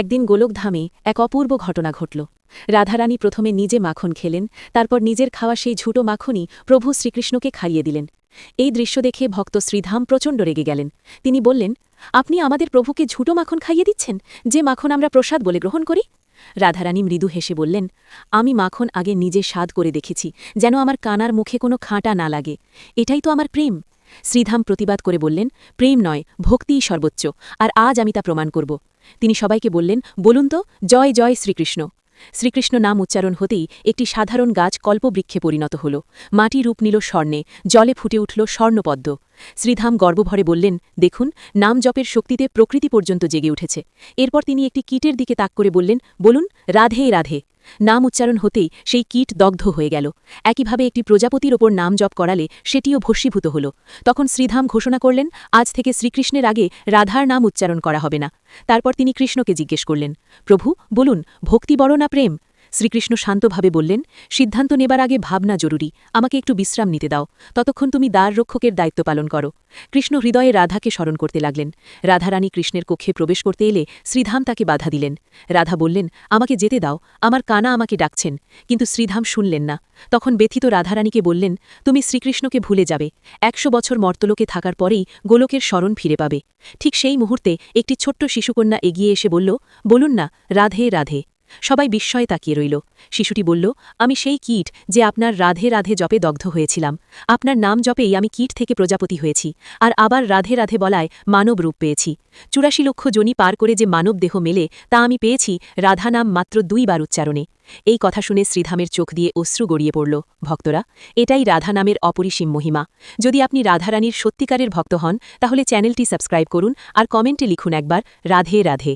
একদিন গোলকধামে এক অপূর্ব ঘটনা ঘটল। রাধারানী প্রথমে নিজে মাখন খেলেন, তারপর নিজের খাওয়া সেই ঝুটো মাখনই প্রভু শ্রীকৃষ্ণকে খাইয়ে দিলেন। এই দৃশ্য দেখে ভক্ত শ্রীধাম প্রচণ্ড রেগে গেলেন। তিনি বললেন, আপনি আমাদের প্রভুকে ঝুটো মাখন খাইয়ে দিচ্ছেন? যে মাখন আমরা প্রসাদ বলে গ্রহণ করি? রাধারানী মৃদু হেসে বললেন, আমি মাখন আগে নিজে স্বাদ করে দেখেছি, যেন আমার কানার মুখে কোনো খাঁটা না লাগে। এটাই তো আমার প্রেম। শ্রীধাম প্রতিবাদ করে বললেন, প্রেম নয়, ভক্তিই সর্বোচ্চ, আর আজ আমি তা প্রমাণ করব। তিনি সবাইকে বললেন, বলুন তো, জয় জয় শ্রীকৃষ্ণ। শ্রীকৃষ্ণ নাম উচ্চারণ হতেই একটি সাধারণ গাছ কল্পবৃক্ষে পরিণত হল। মাটি রূপ নিল স্বর্ণে, জলে ফুটে উঠল স্বর্ণপদ্ম। শ্রীধাম গর্বভরে বললেন, দেখুন, নাম জপের শক্তিতে প্রকৃতি পর্যন্ত জেগে উঠেছে। এরপর তিনি একটি কীটের দিকে তাক করে বললেন, বলুন, রাধে রাধে। নাম উচ্চারণ হতেই সেই কীট দগ্ধ হয়ে গেল। একইভাবে একটি প্রজাপতির ওপর নাম জপ করালে সেটিও ভস্মীভূত হল। তখন শ্রীধাম ঘোষণা করলেন, আজ থেকে শ্রীকৃষ্ণের আগে রাধার নাম উচ্চারণ করা হবে না। তারপর তিনি কৃষ্ণকে জিজ্ঞেস করলেন, প্রভু, বলুন, ভক্তি বড় না প্রেম? শ্রীকৃষ্ণ শান্তভাবে বললেন, সিদ্ধান্ত নেবার আগে ভাবনা জরুরি। আমাকে একটু বিশ্রাম নিতে দাও। ততক্ষণ তুমি দ্বার রক্ষকের দায়িত্ব পালন করো। কৃষ্ণ হৃদয়ে রাধাকে স্মরণ করতে লাগলেন। রাধারানী কৃষ্ণের কক্ষে প্রবেশ করতে এলে শ্রীধাম তাকে বাধা দিলেন। রাধা বললেন, আমাকে যেতে দাও। আমার কানা আমাকে ডাকছেন, কিন্তু শ্রীধাম শুনলেন না। তখন ব্যথিত রাধারানীকে বললেন, তুমি শ্রীকৃষ্ণকে ভুলে যাবে। একশো বছর মর্তলোকে থাকার পরেই গোলকের স্মরণ ফিরে পাবে। ঠিক সেই মুহূর্তে একটি ছোট্ট শিশুকন্যা এগিয়ে এসে বলল, বলুন না, রাধে রাধে। সবাই বিস্ময়ে তাকিয়ে রইল। শিশুটি বলল, আমি সেই কীট যে আপনার রাধে রাধে জপে দগ্ধ হয়েছিলাম। আপনার নাম জপেই আমি কীট থেকে প্রজাপতি হয়েছি, আর আবার রাধে রাধে বলায় মানব রূপ পেয়েছি। চুরাশি লক্ষ জনি পার করে যে মানব দেহ মেলে, তা আমি পেয়েছি রাধা নাম মাত্র দুইবার উচ্চারণে। এই কথা শুনে শ্রীধামের চোখ দিয়ে অশ্রু গড়িয়ে পড়ল। ভক্তরা, এটাই রাধা নামের অপরিসীম মহিমা। যদি আপনি রাধারানীর সত্যিকারের ভক্ত হন, তাহলে চ্যানেলটি সাবস্ক্রাইব করুন আর কমেন্টে লিখুন একবার, রাধে রাধে।